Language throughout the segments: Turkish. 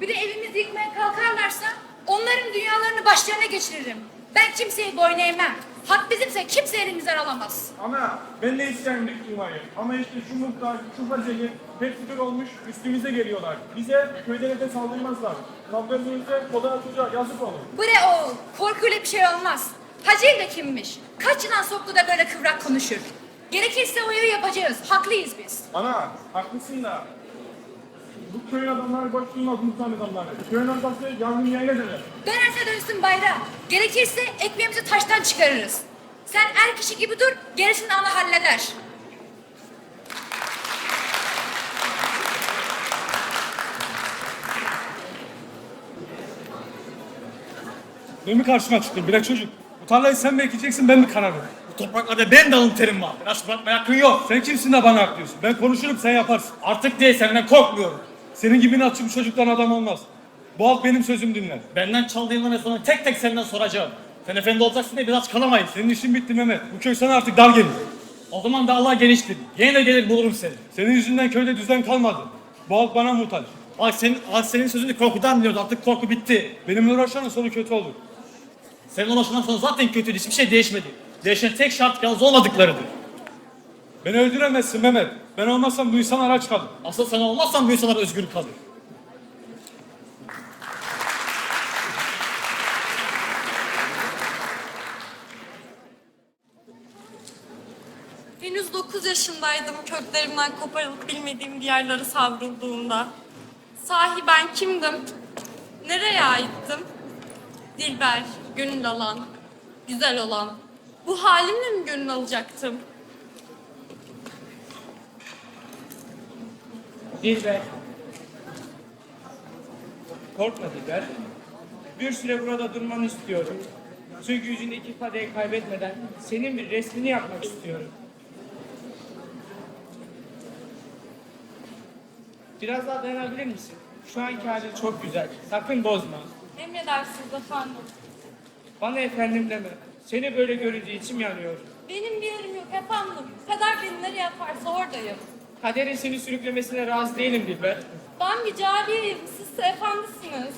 Bir de evimizi yıkmaya kalkarlarsa onların dünyalarını başlarına geçiririm. Ben kimseyi boyun eğmem. Hak bizimse kimse elimizden alamaz. Ana ben de isterim yıkmayı. Ama işte şu muhtar, şu haceli hepsi bir olmuş üstümüze geliyorlar. Bize köylere de saldırmazlar. Kavgamızda kola atacak yazık olur. Bre oğul, korkuyla bir şey olmaz. Hacı de kimmiş? Kaç yılan soktu da böyle kıvrak konuşur? Gerekirse evi yapacağız. Haklıyız biz. Ana haklısın da bu köyün adamları boş durmaz muhtar adamları. Köyün adamları yardım yerine eder. Dönerse dönsün bayram. Gerekirse ekmeğimizi taştan çıkarırız. Sen er kişi gibi dur, gerisini ana halleder. Ne mi karşıma çıktın bilek çocuk? Bu tarlayı sen mi ekeceksin ben mi karar vereyim? Bu topraklarda ben de alın terim var. Biraz bırakmaya hakkın yok. Sen kimsin de bana hak diyorsun? Ben konuşurum sen yaparsın. Artık değil senden korkmuyorum. Senin gibi inatçı bir çocuktan adam olmaz. Bu halk benim sözüm dinler. Benden çaldığın sonra tek tek senden soracağım. Sen efendi olacaksın diye biraz kalamayız. Senin işin bitti Mehmet. Bu köy sana artık dar gelir. O zaman da Allah geniştir. Yine de gelir bulurum seni. Senin yüzünden köyde düzen kalmadı. Bu halk bana muhtaç. Bak senin, bak senin sözünü korkudan biliyordu. Artık korku bitti. Benimle uğraşanın sonu kötü olur. Senin ulaşından sonra zaten kötüydü. Hiçbir şey değişmedi. Değişen tek şart yalnız olmadıklarıdır. Beni öldüremezsin Mehmet. Ben olmazsam bu insanlar aç kalır. Asıl sen olmazsan bu insanlar özgür kalır. Henüz 9 yaşındaydım köklerimden koparılıp bilmediğim diyarlara savrulduğumda. Sahi ben kimdim? Nereye aittim? Dilber, gönül alan, güzel olan. Bu halimle mi gönül alacaktım? Dilber. Korkma Dilber. Bir süre burada durmanı istiyorum. Çünkü yüzündeki ifadeyi kaybetmeden senin bir resmini yapmak istiyorum. Biraz daha dayanabilir misin? Şu anki halin çok güzel. Sakın bozma. Emredersiniz efendim. Bana efendim deme. Seni böyle görünce içim yanıyor. Benim bir yerim yok efendim. Kader beni nereye yaparsa oradayım. Kaderin seni sürüklemesine razı değilim Dilber. Ben bir cariyeyim, siz efendisiniz.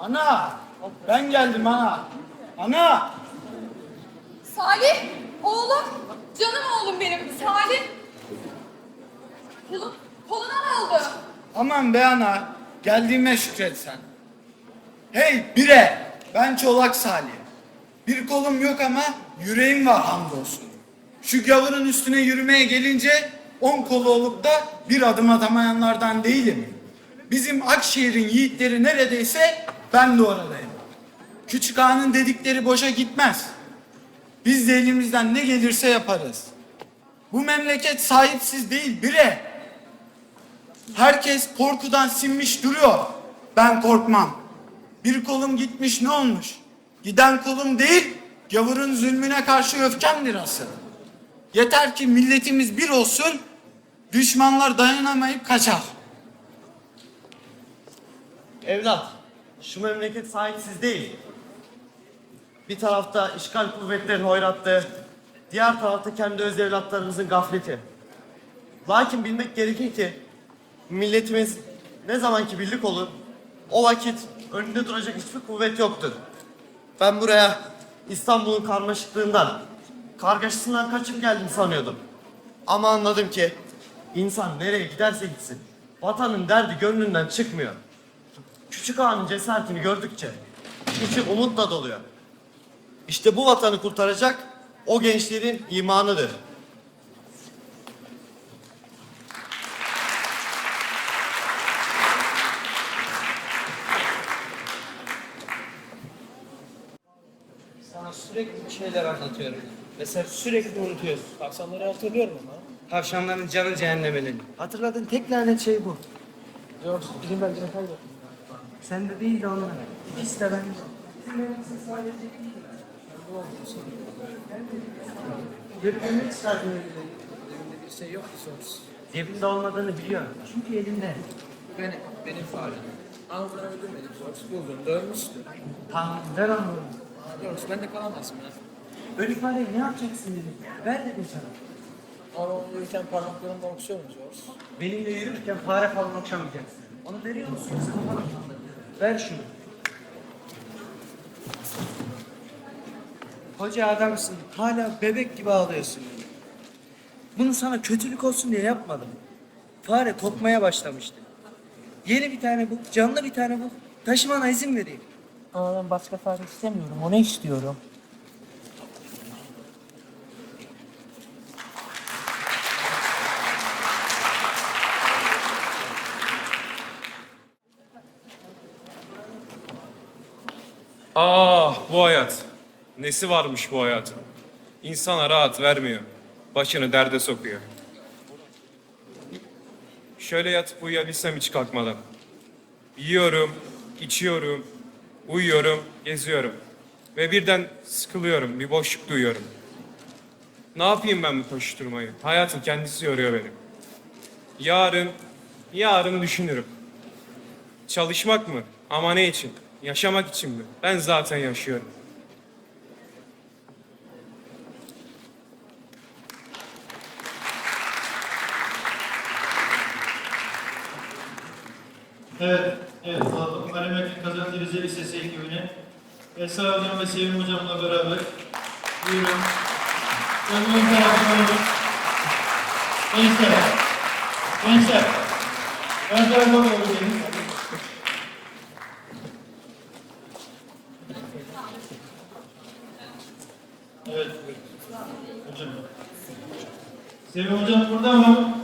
Ana! Ben geldim ana. Ana! Salih, oğlum, canım oğlum benim. Salih. Oldu? Aman be ana. Geldiğime şükret sen. Hey bire! Ben Çolak Salih. Bir kolum yok ama yüreğim var hamdolsun. Şu gavurun üstüne yürümeye gelince on kolu olup da bir adım atamayanlardan değilim. Bizim Akşehir'in yiğitleri neredeyse ben de oradayım. Küçük ağanın dedikleri boşa gitmez. Biz de elimizden ne gelirse yaparız. Bu memleket sahipsiz değil bire. Herkes korkudan sinmiş duruyor. Ben korkmam. Bir kolum gitmiş ne olmuş? Giden kolum değil, gavurun zulmüne karşı öfkemdir asıl. Yeter ki milletimiz bir olsun, düşmanlar dayanamayıp kaçar. Evlat, şu memleket sahipsiz değil. Bir tarafta işgal kuvvetlerinin hoyrattığı, diğer tarafta kendi öz evlatlarımızın gafleti. Lakin bilmek gerekir ki milletimiz ne zamanki birlik olur, o vakit önünde duracak hiçbir kuvvet yoktur. Ben buraya İstanbul'un karmaşıklığından, kargaşasından kaçıp geldim sanıyordum. Ama anladım ki insan nereye giderse gitsin, vatanın derdi gönlünden çıkmıyor. Küçük ağanın cesaretini gördükçe içim umutla doluyor. İşte bu vatanı kurtaracak o gençlerin imanıdır. Sürekli bir şeyler anlatıyorum. Ve sen sürekli unutuyorsun. Akşamları hatırlıyorum ama. Tavşanların canı cehennemenin. Hatırladığın tek lanet şey bu. Yok, bilim belgene kaybettim. Sen de değil de onlar. İkisi de ben. Görünmek isterdim. Elimde bir şey yok ki sonuç. Cebinde olmadığını biliyorum. Çünkü elimde. Benim, benim farem. Ağzına ödemedik. Buldum, dönmüştü. Tamam, ver onu. Doğrusu ben de kalamazsın ya. Öyle ifadeyi ne yapacaksın dedim. Ver dedim sana. Ama yürürken parmaklarımda okşuyor mu George? Benimle yürürken fare falan okşamayacaksın. Onu veriyor musun yoksa kafana mı Ver şunu. Hoca adamsın. Hala bebek gibi ağlıyorsun. Bunu sana kötülük olsun diye yapmadım. Fare kokmaya başlamıştı. Yeni bir tane bul, canlı bir tane bul. Taşımana izin vereyim. Ama ben başka fare istemiyorum. Onu istiyorum. Ah bu hayat. Nesi varmış bu hayatın? İnsana rahat vermiyor. Başını derde sokuyor. Şöyle yatıp uyuyabilsem hiç kalkmadan. Yiyorum, içiyorum, uyuyorum, geziyorum. Ve birden sıkılıyorum, bir boşluk duyuyorum. Ne yapayım ben bu koşturmayı? Hayatın kendisi yoruyor beni. Yarın, yarın düşünürüm. Çalışmak mı? Ama ne için? Yaşamak için mi? Ben zaten yaşıyorum. Evet, evet. Alamet Kazandı Rize Lisesi ekibine Esra Hocam ve Sevim Hocam'la beraber buyurun. Önümün tarafına olun. Gençler, gençler. Ön tarafa doğru gelin. Evet. Hocam. Sevim Hocam burada mı?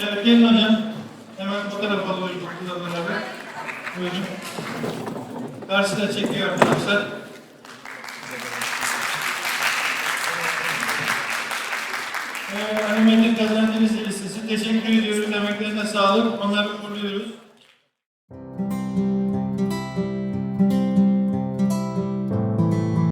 Evet gelin hocam. Okulda beraber. Buyurun. Karşıda çekiyor arkadaşlar. Ee, Animated Kazancı Lisesi teşekkür ediyoruz. Emeklerine sağlık. Onları uğurluyoruz.